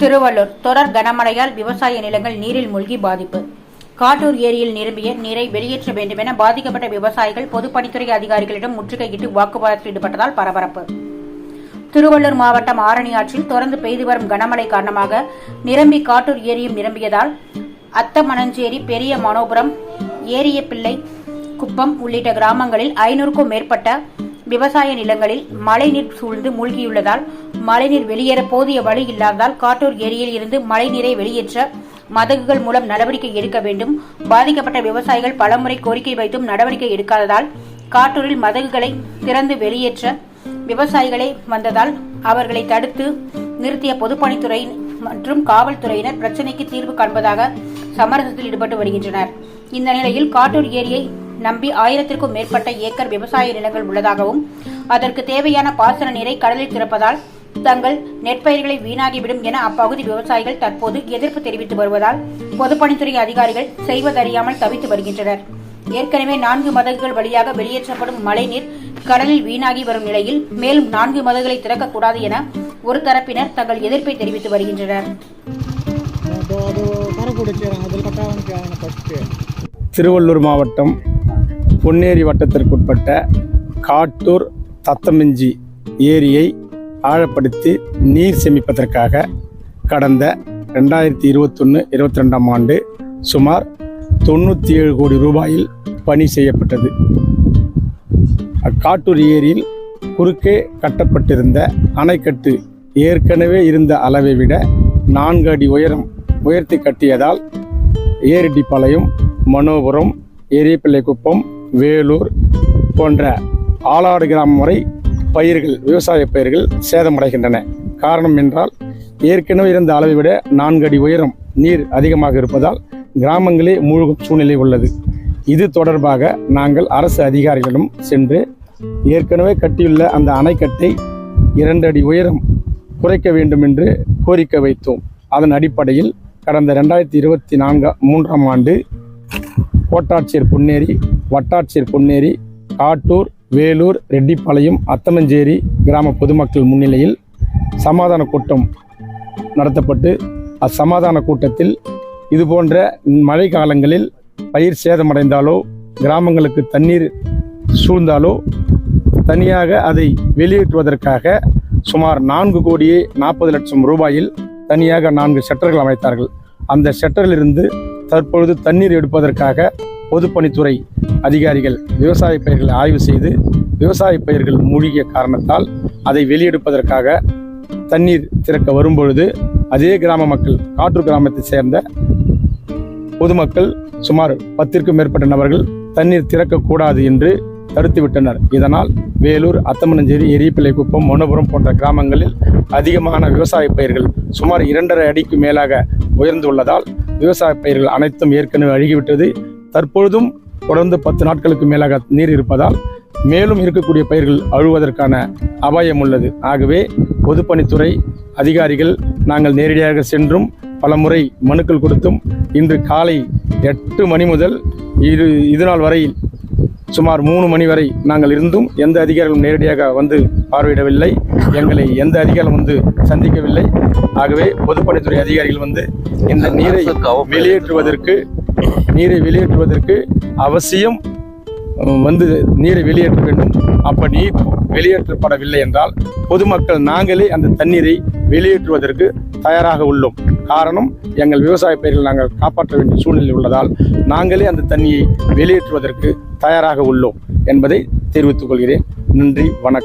திருவள்ளூர். தொடர் கனமழையால் விவசாய நிலங்கள் நீரில் மூழ்கி பாதிப்பு. காட்டூர் ஏரியில் நிரம்பிய நீரை வெளியேற்ற வேண்டுமென பாதிக்கப்பட்ட விவசாயிகள் பொதுப்பணித்துறை அதிகாரிகளிடம் முற்றுகையிட்டு வாக்குவாதத்தில் ஈடுபட்டதால் பரபரப்பு. திருவள்ளூர் மாவட்டம் ஆரணி ஆற்றில் தொடர்ந்து பெய்து வரும் கனமழை காரணமாக நிரம்பி காட்டூர் ஏரியும் நிரம்பியதால் அத்தமணஞ்சேரி பெரிய மனோபுரம் ஏரியப்பிள்ளை குப்பம் உள்ளிட்ட கிராமங்களில் ஐநூறுக்கும் மேற்பட்ட விவசாய நிலங்களில் மழைநீர் சூழ்ந்து மூழ்கியுள்ளதால் மழைநீர் வெளியேற போதிய வழி இல்லாததால் காட்டூர் ஏரியில் இருந்து மழைநீரை வெளியேற்ற மதகுகள் மூலம் நடவடிக்கை எடுக்க வேண்டும். பாதிக்கப்பட்ட விவசாயிகள் பலமுறை கோரிக்கை வைத்தும் நடவடிக்கை எடுக்காததால் காட்டூரில் மதகுகளை திறந்து வெளியேற்ற விவசாயிகளே வந்ததால் அவர்களை தடுத்து நிறுத்திய பொதுப்பணித்துறை மற்றும் காவல்துறையினர் பிரச்சினைக்கு தீர்வு காண்பதாக சமரசத்தில் ஈடுபட்டு வருகின்றனர். இந்த நிலையில் காட்டூர் ஏரியை நம்பி ஆயிரத்திற்கும் மேற்பட்ட ஏக்கர் விவசாய நிலங்கள் உள்ளதாகவும் அதற்கு தேவையான பாசன நீரை கடலில் திறப்பதால் தங்கள் நெற்பயிர்களை வீணாகிவிடும் என அப்பகுதி விவசாயிகள் தற்போது எதிர்ப்பு தெரிவித்து வருவதால் பொதுப்பணித்துறை அதிகாரிகள் செய்வதறியாமல் தவித்து வருகின்றனர். ஏற்கனவே நான்கு மதகுகள் வழியாக வெளியேற்றப்படும் மழைநீர் கடலில் வீணாகி வரும் நிலையில் மேலும் நான்கு மதகுகளை திறக்கக்கூடாது என ஒரு தரப்பினர் தங்கள் எதிர்ப்பை தெரிவித்து வருகின்றனர். திருவள்ளூர் மாவட்டம் பொன்னேரி வட்டத்திற்குட்பட்ட காட்டூர் தத்தமிஞ்சி ஏரியை ஆழப்படுத்தி நீர் சேமிப்பதற்காக கடந்த ரெண்டாயிரத்தி இருபத்தொன்று இருபத்தி ரெண்டாம் ஆண்டு சுமார் தொண்ணூற்றி ஏழு கோடி ரூபாயில் பணி செய்யப்பட்டது. அக்காட்டூர் ஏரியில் குறுக்கே கட்டப்பட்டிருந்த அணைக்கட்டு ஏற்கனவே இருந்த அளவை விட நான்கு அடி உயரம் உயர்த்தி கட்டியதால் ஏரிடிப்பாளையம் மனோபுரம் ஏரியப்பிள்ளைக்குப்பம் வேலூர் போன்ற ஆலாடு கிராமம் வரை பயிர்கள் விவசாய பயிர்கள் சேதமடைகின்றன. காரணம் என்றால் ஏற்கனவே இருந்த அளவை விட நான்கு அடி உயரம் நீர் அதிகமாக இருப்பதால் கிராமங்களே மூழ்கும் சூழ்நிலை உள்ளது. இது தொடர்பாக நாங்கள் அரசு அதிகாரிகளிடம் சென்று ஏற்கனவே கட்டியுள்ள அந்த அணைக்கட்டை இரண்டு அடி உயரம் குறைக்க வேண்டும் என்று கோரிக்கை வைத்தோம். அதன் அடிப்படையில் கடந்த ரெண்டாயிரத்தி இருபத்தி நான்கு மூன்றாம் ஆண்டு கோட்டாட்சியர் பொன்னேரி வட்டாட்சியர் பொன்னேரி காட்டூர் வேலூர் ரெட்டிப்பாளையம் அத்தமஞ்சேரி கிராம பொதுமக்கள் முன்னிலையில் சமாதான கூட்டம் நடத்தப்பட்டு அச்சமாதான கூட்டத்தில் இது போன்ற மழை காலங்களில் பயிர் சேதமடைந்தாலோ கிராமங்களுக்கு தண்ணீர் சூழ்ந்தாலோ தனியாக அதை வெளியேற்றுவதற்காக சுமார் நான்கு கோடியே நாற்பது லட்சம் ரூபாயில் தனியாக நான்கு ஷட்டர்கள் அமைத்தார்கள். அந்த ஷட்டரிலிருந்து தற்பொழுது தண்ணீர் எடுப்பதற்காக பொதுப்பணித்துறை அதிகாரிகள் விவசாய பயிர்களை ஆய்வு செய்து விவசாய பயிர்கள் மூழ்கிய காரணத்தால் அதை வெளியெடுப்பதற்காக தண்ணீர் திறக்க வரும்பொழுது அதே கிராம மக்கள் காற்று கிராமத்தை சேர்ந்த பொதுமக்கள் சுமார் பத்திற்கும் மேற்பட்ட நபர்கள் தண்ணீர் திறக்கக்கூடாது என்று தடுத்துவிட்டனர். இதனால் வேலூர் அத்தமனஞ்சேரி எரியப்பிள்ளை குப்பம் மொனபுரம் போன்ற கிராமங்களில் அதிகமான விவசாய பயிர்கள் சுமார் இரண்டரை அடிக்கு மேலாக உயர்ந்துள்ளதால் விவசாய பயிர்கள் அனைத்தும் ஏற்கனவே அழுகிவிட்டது. தற்பொழுதும் தொடர்ந்து பத்து நாட்களுக்கு மேலாக நீர் இருப்பதால் மேலும் இருக்கக்கூடிய பயிர்கள் அழுவதற்கான அபாயம் உள்ளது. ஆகவே பொதுப்பணித்துறை அதிகாரிகள் நாங்கள் நேரடியாக சென்றும் பலமுறை மனுக்கள் கொடுத்தும் இன்று காலை எட்டு மணி முதல் இது இதுநாள் வரையில் சுமார் மூணு மணி வரை நாங்கள் இருந்தும் எந்த அதிகாரிகளும் நேரடியாக வந்து பார்வையிடவில்லை. எங்களை எந்த அதிகாரிகளும் வந்து சந்திக்கவில்லை. ஆகவே பொதுப்பணித்துறை அதிகாரிகள் வந்து இந்த நீரை வெளியேற்றுவதற்கு நீரை வெளியேற்றுவதற்கு அவசியம் வந்து நீரை வெளியேற்ற வேண்டும். அப்போ நீர் வெளியேற்றப்படவில்லை என்றால் பொதுமக்கள் நாங்களே அந்த தண்ணீரை வெளியேற்றுவதற்கு தயாராக உள்ளோம். காரணம் எங்கள் விவசாய பயிர்கள் நாங்கள் காப்பாற்ற வேண்டிய சூழ்நிலை உள்ளதால் நாங்களே அந்த தண்ணியை வெளியேற்றுவதற்கு தயாராக உள்ளோம் என்பதை தெரிவித்துக் கொள்கிறேன். நன்றி வணக்கம்.